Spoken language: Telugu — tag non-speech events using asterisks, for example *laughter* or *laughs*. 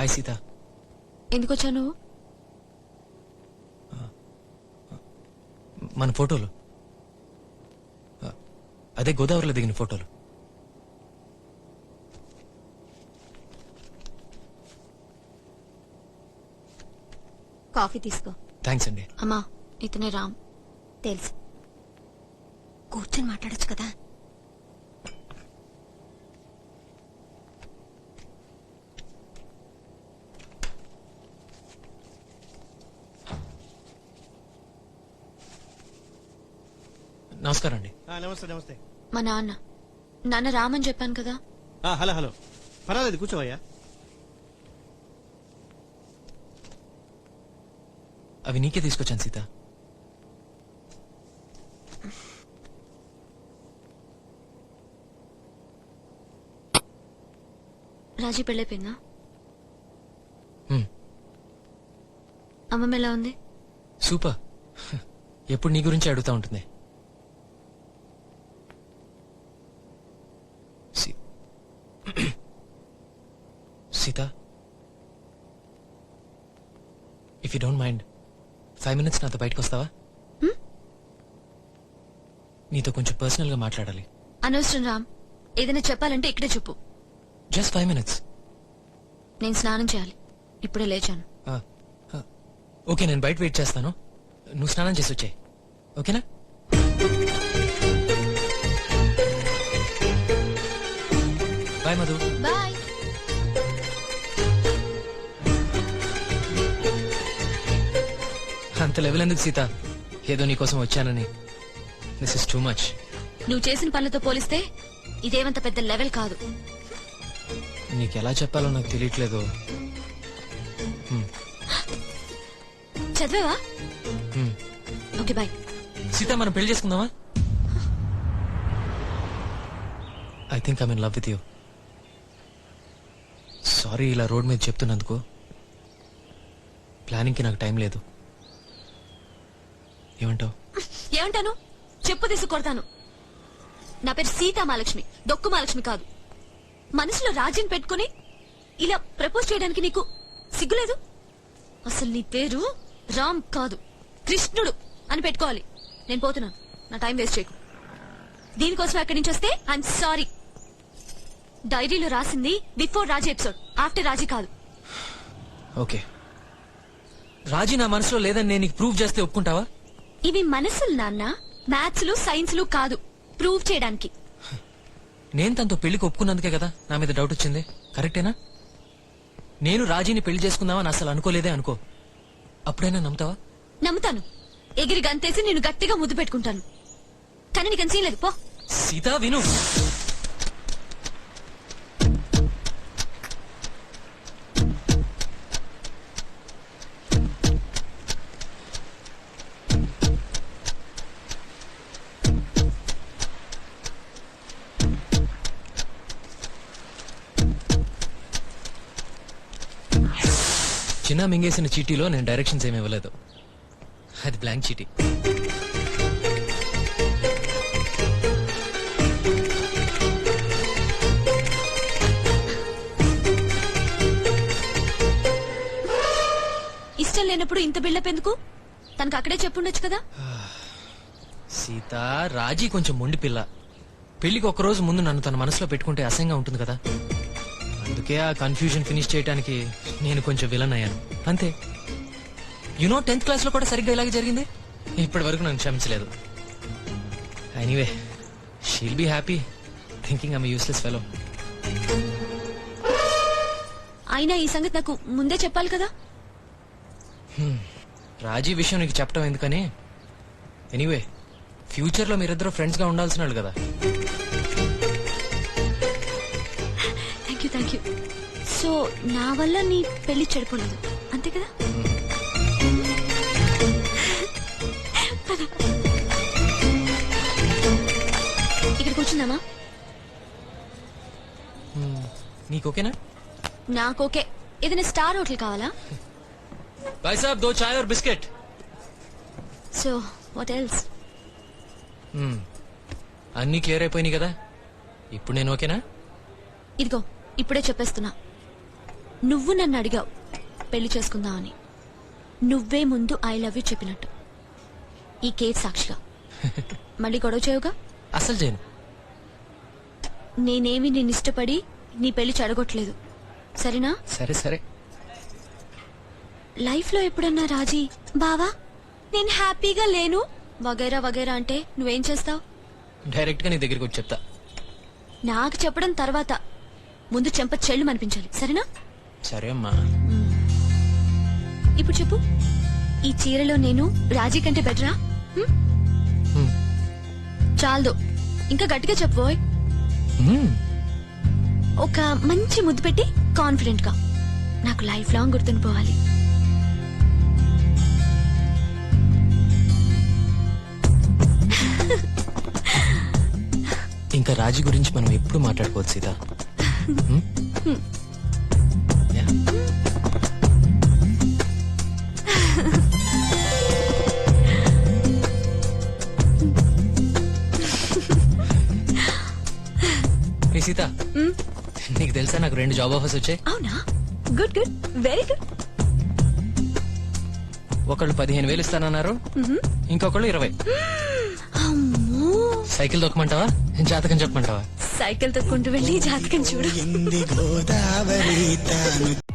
హాయ్ సీత ఎందుకు వచ్చావు నువ్వు? మన ఫోటోలు. అదే గోదావరిలో దిగిన ఫోటోలు. కాఫీ తీసుకో. థ్యాంక్స్ అండి. అమ్మా ఇతనే రామ్. తెలుసు. కూర్చొని మాట్లాడొచ్చు కదా? నమస్కారం అండి ఆ, నమస్తే నమస్తే. మా నాన్న నాన్న రామ్ అని చెప్పాను కదా? ఆ, హలో హలో. పర్వాలేదు కూర్చోవయ్యా. అవి నీకే తీసుకొచ్చాను సీత. రాజీ పెళ్ళైపోయిందా అమ్మమ్మ ఎలా ఉంది? సూపర్. ఎప్పుడు నీ గురించి అడుగుతా ఉంటుంది see- Seetha if you don't mind five minutes నాతో బయటకు వస్తావా హ్మ్? నీతో కొంచెం పర్సనల్గా మాట్లాడాలి. అనవసరం రామ్. ఏదైనా చెప్పాలంటే ఇక్కడే చెప్పు. జస్ట్ ఫైవ్ మినిట్స్ నేను స్నానం చేయాలి. ఇప్పుడే లేచాను. ఓకే నేను బయట వెయిట్ చేస్తాను. నువ్వు స్నానం చేసి వచ్చాయి. ఓకేనా? బాయ్ మధు బాయ్ అంత లెవెల్ ఎందుకు సీత? ఏదో నీకోసం వచ్చానని. దిస్ ఇస్ టూ మచ్ నువ్వు చేసిన పనులతో పోలిస్తే ఇదేమంత పెద్ద లెవెల్ కాదు. నీకు ఎలా చెప్పాలో నాకు తెలియట్లేదు. హ్మ్, చదివావా? హ్మ్. Okay bye. సీత మనం పెళ్ళి చేసుకుందామా? I think I mean love with you sorry ఇలా రోడ్ మీద చెప్తున్నందుకు. ప్లానింగ్కి నాకు టైం లేదు. ఏమంటావు? ఏమంటాను? చెప్పు తీసి కొడతాను. నా పేరు సీతా మహాలక్ష్మి దొక్కు మహాలక్ష్మి కాదు. మనసులో రాజ్యం పెట్టుకుని ఇలా ప్రపోజ్ చేయడానికి నీకు సిగ్గులేదు? అసలు నీ పేరు రామ్ కాదు కృష్ణుడు అని పెట్టుకోవాలి. నేను పోతున్నాను. నా టైం వేస్ట్ చేయకు. దీనికోసం అక్కడి నుంచి వస్తే ఐఎమ్ సారీ డైరీలో రాసింది before Raji episode after Raji కాదు. ఓకే. రాజీ నా మనసులో లేదని నేను ప్రూవ్ చేస్తే ఒప్పుకుంటావా? ఇవి మనసులు నాన్న. మ్యాథ్స్లు సైన్స్లు కాదు. ప్రూవ్ చేయడానికి. నేను తనతో పెళ్ళికి ఒప్పుకున్నందుకే కదా నా మీద డౌట్ వచ్చింది. కరెక్టేనా నేను రాజీని పెళ్ళి చేసుకుందామని అసలు అనుకోలేదే అనుకో. అప్పుడైనా నమ్ముతావా? నమ్ముతాను. ఎగిరి గంతేసి నేను గట్టిగా ముద్దు పెట్టుకుంటాను. కానీ నీకు సీన్ లేదు పో. సీతా విను. చిన్న మింగేసిన చీటీలో నేను డైరెక్షన్స్ ఏమి ఇవ్వలేదు. అది బ్లాంక్ చీటీ. ఇష్టం లేనప్పుడు ఇంత బిల్డప్ ఎందుకు? తనకు అక్కడే చెప్పుండొచ్చు కదా? సీత రాజీ కొంచెం మొండి పిల్ల. పెళ్ళికి ఒక రోజు ముందు నన్ను తన మనసులో పెట్టుకుంటే అసహ్యంగా ఉంటుంది కదా? అందుకే ఆ కన్ఫ్యూజన్ ఫినిష్ చేయడానికి నేను కొంచెం విలన్ అయ్యాను. అంతే. యునో టెన్త్ క్లాస్లో కూడా సరిగ్గా ఇలాగే జరిగింది? ఇప్పటి వరకు నన్ను క్షమించలేదు. Anyway she'll be happy thinking I'm useless fellow అయినా ఈ సంగతి నాకు ముందే చెప్పాలి కదా? రాజీ విషయం నీకు చెప్పడం ఎందుకని? ఎనీవే ఫ్యూచర్లో మీరిద్దరు ఫ్రెండ్స్గా ఉండాల్సిన వాళ్ళు కదా. థ్యాంక్ యూ సో నా వల్ల నీ పెళ్ళి చెడిపోలేదు. అంతే కదా. ఇక్కడ కూర్చుందామా? నీకు ఓకేనా? నాకు ఓకే. ఏదైనా స్టార్ హోటల్ కావాలా? భాయ్ సాబ్ దో చాయ్ और బిస్కెట్. So what else. అన్నీ క్లియర్ అయిపోయినాయి కదా? ఇప్పుడు నేను ఓకేనా? ఇదిగో. ఇప్పుడే చెప్పేస్తున్నా. నువ్వు నన్ను అడిగావు పెళ్ళి చేసుకుందాం అని. నువ్వే ముందు ఐ లవ్ యూ చెప్పినట్టు. ఈ కేక్ సాక్షిగా. *laughs* మళ్ళీ గొడవ చేయవుగా? అసలు చేయను. నేనేమి నిన్ను ఇష్టపడి నీ పెళ్ళి చెడగొట్టలేదు. సరేనా? సరే సరే. లైఫ్లో ఎప్పుడన్నా రాజీ బావా నేను హ్యాపీగా లేను? వగైరా వగైరా అంటే నువ్వేం చేస్తావు? డైరెక్ట్గా నీ దగ్గరికి వచ్చి చెప్తా. నాకు చెప్పడం తర్వాత ముందు చెంప చెల్లు అనిపించాలి సరేనా? సరే అమ్మా. ఇప్పుడు చెప్పు. ఈ చీరలో నేను రాజీ కంటే బెటరా హ్మ్? హ్మ్. చాలదు. ఇంకా గట్టిగా హ్మ్. ఒక మంచి ముద్దు పెట్టి కాన్ఫిడెంట్గా. నాకు లైఫ్ లాంగ్ గుర్తుండిపోవాలి ఇంకా రాజీ గురించి మనం ఎప్పుడు మాట్లాడుకోవచ్చు సీత? సీత మ్, నీకు తెలుసా నాకు రెండు జాబ్ ఆఫర్స్ వచ్చాయి? అవునా? గుడ్ గుడ్ వెరీ గుడ్ ఒకళ్ళు పదిహేను వేలు ఇస్తానన్నారు. ఇంకొకళ్ళు ఇరవై. *gasps* సైకిల్ దొక్కమంటావా? జాతకం చెప్పమంటావా? సైకిల్ తొక్కుంటూ వెళ్ళి జాతకం చూడు. గోదావరి